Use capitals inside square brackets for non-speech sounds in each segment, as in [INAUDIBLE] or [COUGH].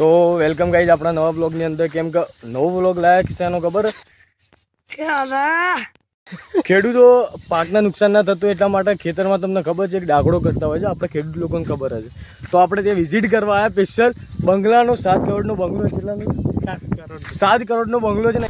તો welcome guys આપણા નવા બ્લોગની અંદર. કેમ કે નવો બ્લોગ લાયા કિસ્સાનો ખબર? ખેડૂતો પાકના નુકસાન ના થતું એટલા માટે ખેતરમાં તમને ખબર છે કે ડાગડો કરતા હોય છે. આપણે ખેડૂત લોકોને ખબર હશે તો આપણે ત્યાં વિઝિટ કરવા આવ્યા સ્પેશિયલ બંગલાનો સાત કરોડનો બંગલો કેટલાનો? સાત કરોડનો બંગલો છે ને.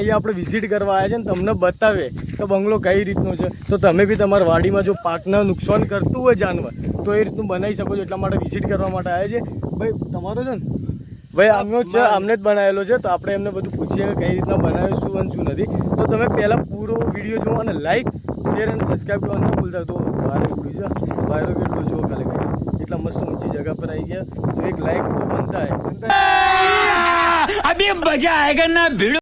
અહીંયા આપણે વિઝિટ કરવા આવ્યા છે ને તમને બતાવે તો બંગલો કઈ રીતનો છે તો તમે બી તમારા વાડીમાં જો પાકને નુકસાન કરતું હોય જાનવર તો એ રીતનું બનાવી શકો છો એટલા માટે વિઝિટ કરવા માટે આવ્યા છે ભાઈ તમારો છે ને ભાઈ આમનો જ છે આમને જ બનાવેલો છે તો આપણે એમને બધું પૂછીએ કે કઈ રીતના બનાવ્યો શું અને શું નથી તો તમે પહેલાં પૂરો વિડીયો જુઓ અને લાઈક શેર અને સબસ્ક્રાઈબ કરવાનું ન ભૂલતા તો વારે ઉડી છે વાયરો કેટલો જુઓ ખાલી ગાઈસ એટલા મસ્ત ઊંચી જગા પર આવી ગયા તો એક લાઈક તો બનતા હે બનતા अभी मजा आएगा ना भिड़ो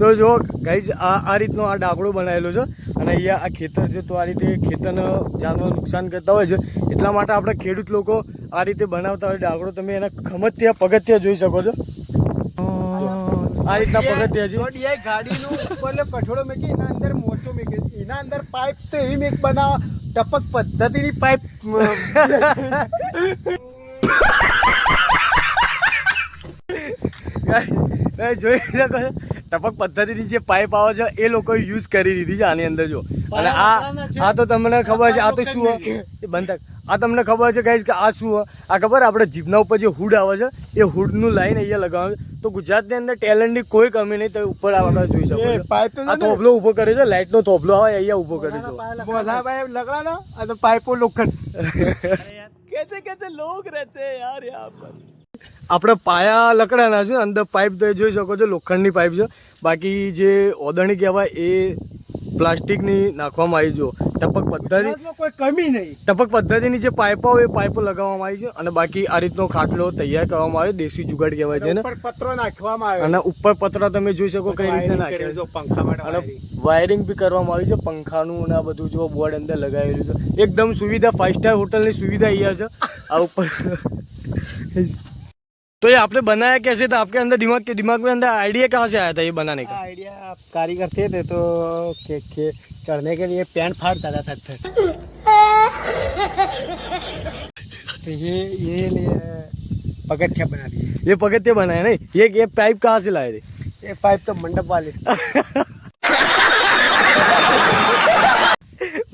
તો જો ગાઈઝ આ આ રીતનો આ ડાકડો બનાવેલો છે અને અહીંયા આ ખેતર છે તો આ રીતે ખેતરને જાનવર નુકસાન કરતા હોય છે. એટલા માટે આપણે ખેડૂત લોકો આ રીતે બનાવતા હોય ડાકડો તમે એના ખમતિયા પગથિયા જોઈ શકો છો. આ રીતના પગથિયા છે. ગાડીનું ઉપર લે કઠોળો મેકી એના અંદર મોચો મેકે. એના અંદર પાઇપ તો એવી મેક બનાવ ટપક પદ્ધતિની પાઇપ [LAUGHS] જોઈ શકો છો. ટપક પદ્ધતિની જે પાઇપ આવે છે એ લોકો યુઝ કરી દીધી છે આની અંદર જો. અને આ આ તો તમને ખબર છે આ તો શું એ બંધક આ તમને ખબર છે ગાઈઝ કે આ શું આ ખબર આપણે જીભના ઉપર જે હુડ આવે છે એ હૂડનું લાઈન અહીંયા લગાવે તો ગુજરાતની અંદર ટેલેન્ટની કોઈ કમી નહીં તો ઉપર આવવાનો જોઈ શકો પાઇપ આ થોભલો ઊભો કરે છે લાઇટનો થોભલો આવે અહીંયા ઊભો કરે છે. લગડાનો આ તો પાઇપો લોખંડ. [LAUGHS] કેસે કેસે લોક રહેતે યાર યહાં આપણે પાયા લકડાના છે અંદર પાઇપ તો જોઈ શકો છો લોખંડની પાઇપ છે. બાકી જે ઓદણી કહેવાય એ પ્લાસ્ટિકની નાખવામાં આવી જો ટપક પદ્ધતિ કોઈ કમી નહીં. ટપક પદ્ધતિની જે પાઇપો એ પાઇપો લગાવવામાં આવી છે અને બાકી આ રીતનો ખાટલો તૈયાર કરવામાં આવ્યો દેશી જુગાડ કહેવાય છે ઉપર પત્રો નાખવામાં આવે. અને ઉપર પતરા તમે જોઈ શકો કઈ રીતે વાયરિંગ નાખે કરેલું પંખા માટે અને વાયરિંગ. બી કરવામાં આવ્યું છે પંખાનું અને આ બધું જો બોર્ડ અંદર લગાવેલું છે. એકદમ સુવિધા ફાઇવ સ્ટાર હોટલની સુવિધા અહીંયા છે. આ ઉપર तो ये आपने बनाया कैसे था आपके अंदर दिमाग के दिमाग में अंदर आइडिया कहाँ से आया था ये बनाने का आइडिया आप कारीगर थे थे तो के, के चढ़ने के लिए पैंट फाड़ता था थर तो ये ये लिए पगथिया बना दिए ये पगत्ते बनाए नहीं ये ये पाइप कहाँ से लाए थे ये पाइप तो मंडप वाले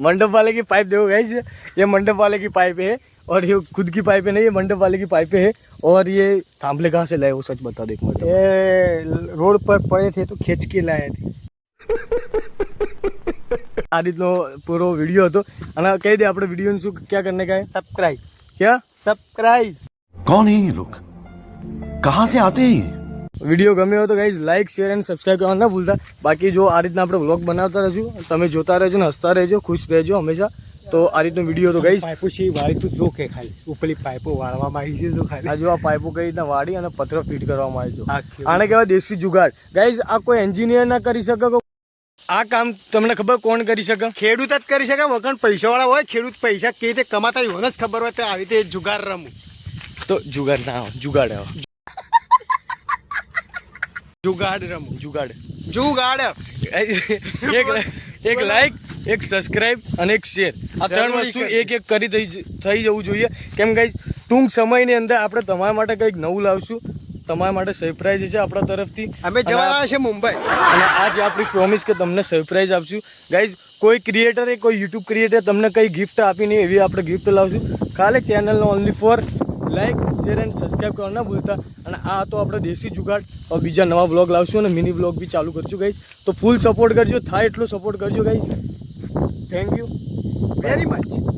मंडप वाले की पाइप देखो गैस ये मंडप वाले की पाइप है और ये खुद की पाइप है नहीं ये मंडप वाले की पाइप है और ये थांभले कहाँ से लाए वो सच बता दो एक मिनट ये रोड पर पड़े थे तो खींच के लाए थे આ રીતનો પૂરો વિડીયો હતો અને કહી દે આપણે વિડીયો શું ક્યાં કરને કા હે सब्सक्राइब ક્યાં सब्सक्राइब कौन है ये लोग कहां से आते हैं ये વીડિયો ગમ્યો હોય તો ગાઈઝ લાઈક શેર અને સબસ્ક્રાઈબ કરવા ના ભૂલતા. બાકી જો આ રીતના આપણે વ્લોગ બનાવતા રહીશું તમે જોતા રહેજો ને હસતા રહેજો ખુશ રહેજો હંમેશા. તો આ રીતનો વીડિયો હતો ગાઈઝ પાઇપો છે વાળી તું જો કે ખાલી. ઉપલી પાઇપો વાળવામાં આવી છે જો આ ખાલી જો આ પાઇપો કઈ રીતના વાળી અને પત્ર ફિટ કરવામાં આવી છે? આને કહેવાય દેશી જુગાડ ગાઈઝ આ કોઈ એન્જિનિયર ના કરી શકે કોઈ- આ કામ તમને ખબર કોણ કરી શકે? ખેડૂત જ કરી શકે વગર પૈસા વાળા હોય ખેડૂત પૈસા કેવી રીતે કમાતા હોય જ ખબર હોય તો આવી રીતે જુગાર રમું તો જુગાડ ના જુગાડ આવે. જુગાડ રમું. જુગાડ. જુગાડ. એક એક લાઈક એક સબસ્ક્રાઇબ અને એક શેર આ ત્રણ વસ્તુ એક એક કરી થઈ થઈ જવું જોઈએ. કેમ કે ટૂંક સમયની અંદર આપણે તમારા માટે કંઈક નવું લાવશું. તમારા માટે સરપ્રાઈઝ છે આપણા તરફથી. અમે જવાના છે મુંબઈ. અને આજે આપણી પ્રોમિસ કે તમને સરપ્રાઈઝ આપશું. ગાઈઝ કોઈ ક્રિએટરે કોઈ યુટ્યુબ ક્રિએટર તમને કંઈ ગિફ્ટ આપીને એવી આપણે ગિફ્ટ લાવશું. ખાલી ચેનલનો only for like, share and subscribe કરવા ના ભૂલતા. અને આ તો આપણે દેશી જુગાડ. બીજા નવા વ્લોગ લાવશું અને મિની વ્લોગ બી ચાલુ કરશું ગાઈશ તો ફૂલ સપોર્ટ કરજો, થાય એટલો સપોર્ટ કરજો ગાઈશ થેન્ક યુ વેરી મચ